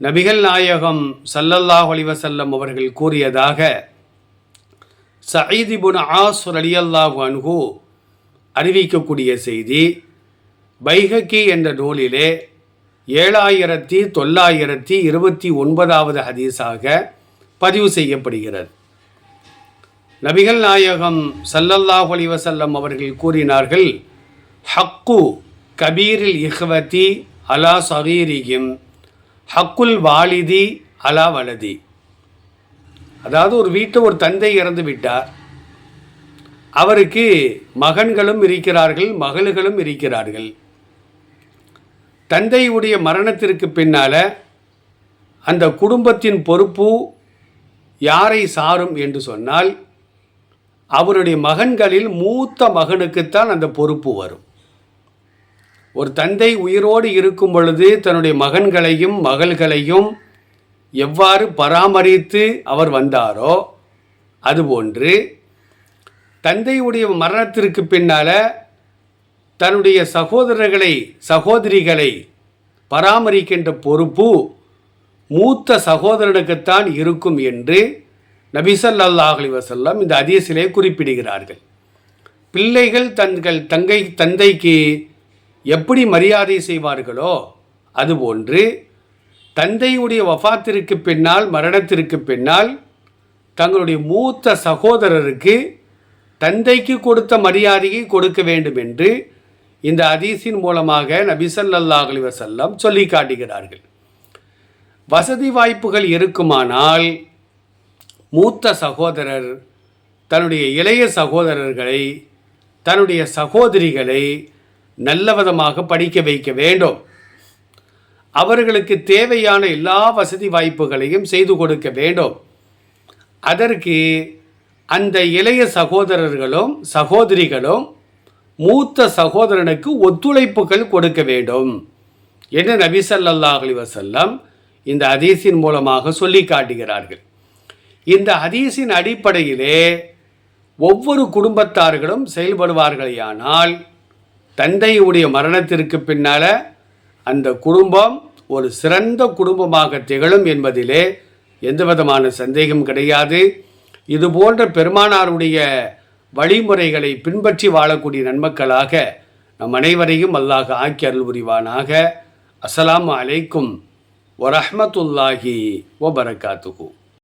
நபிகள் நாயகம் சல்லல்லாஹ் அலிவசல்லம் அவர்கள் கூறியதாக சயீதிபுன் ஆசுர் அலியல்லாஹு அன்ஹு அறிவிக்கக்கூடிய செய்தி பைஹக்கி என்ற நூலிலே ஏழாயிரத்தி தொள்ளாயிரத்தி இருபத்தி ஒன்பதாவது ஹதீஸாக பதிவு செய்யப்படுகிறது. நபிகள் நாயகம் சல்லல்லாஹு அலிவசல்லம் அவர்கள் கூறினார்கள் ஹக்கு கபீரில் இஹ்வதி அலா சகீரியும் ஹக்குல் வாலிதி அலா வலதி. அதாவது ஒரு வீட்டில் ஒரு தந்தை இறந்து விட்டார். அவருக்கு மகன்களும் இருக்கிறார்கள் மகள்களும் இருக்கிறார்கள். தந்தையுடைய மரணத்திற்கு பின்னால அந்த குடும்பத்தின் பொறுப்பு யாரை சாரும் என்று சொன்னால் அவருடைய மகன்களில் மூத்த மகனுக்குத்தான் அந்த பொறுப்பு வரும். ஒரு தந்தை உயிரோடு இருக்கும் பொழுது தன்னுடைய மகன்களையும் மகள்களையும் எவ்வாறு பராமரித்து அவர் வந்தாரோ அதுபோன்று தந்தையுடைய மரணத்திற்கு பின்னால் தன்னுடைய சகோதரர்களை சகோதரிகளை பராமரிக்கின்ற பொறுப்பு மூத்த சகோதரனுக்குத்தான் இருக்கும் என்று நபிசல்லாஹ் அலி வசல்லம் இந்த அதியசிலே குறிப்பிடுகிறார்கள். பிள்ளைகள் தங்கள் தங்கை தந்தைக்கு எப்படி மரியாதை செய்வார்களோ அதுபோன்று தந்தையுடைய வஃத்திற்கு பின்னால் மரணத்திற்கு பின்னால் தங்களுடைய மூத்த சகோதரருக்கு தந்தைக்கு கொடுத்த மரியாதையை கொடுக்க வேண்டும் என்று இந்த அதீஸின் மூலமாக நபிசல்லாஹ் அலி வசல்லம் சொல்லி காட்டுகிறார்கள். வசதி வாய்ப்புகள் இருக்குமானால் மூத்த சகோதரர் தன்னுடைய இளைய சகோதரர்களை தன்னுடைய சகோதரிகளை நல்ல விதமாக படிக்க வைக்க வேண்டும். அவர்களுக்கு தேவையான எல்லா வசதி வாய்ப்புகளையும் செய்து கொடுக்க வேண்டும். அதற்கு அந்த இளைய சகோதரர்களும் சகோதரிகளும் மூத்த சகோதரனுக்கு ஒத்துழைப்புகள் கொடுக்க வேண்டும். என்று நபி ஸல்லல்லாஹு அலைஹி இந்த ஹதீஸின் மூலமாக சொல்லி காட்டுகிறார்கள். இந்த ஹதீஸின் அடிப்படையிலே ஒவ்வொரு குடும்பத்தார்களும் செயல்படுவார்களேயானால் தந்தையுடைய மரணத்திற்கு பின்னால அந்த குடும்பம் ஒரு சிறந்த குடும்பமாக திகழும் என்பதிலே எந்த விதமான சந்தேகம் கிடையாது. இது போன்ற பெருமானாருடைய வழிமுறைகளை பின்பற்றி வாழக்கூடிய நன்மக்களாக நம் அனைவரையும் அல்லாஹ் ஆக்கி அருள் புரிவானாக. அஸ்லாம் அலைக்கும் வரஹ்மத்துல்லாஹி வபரகாத்துஹு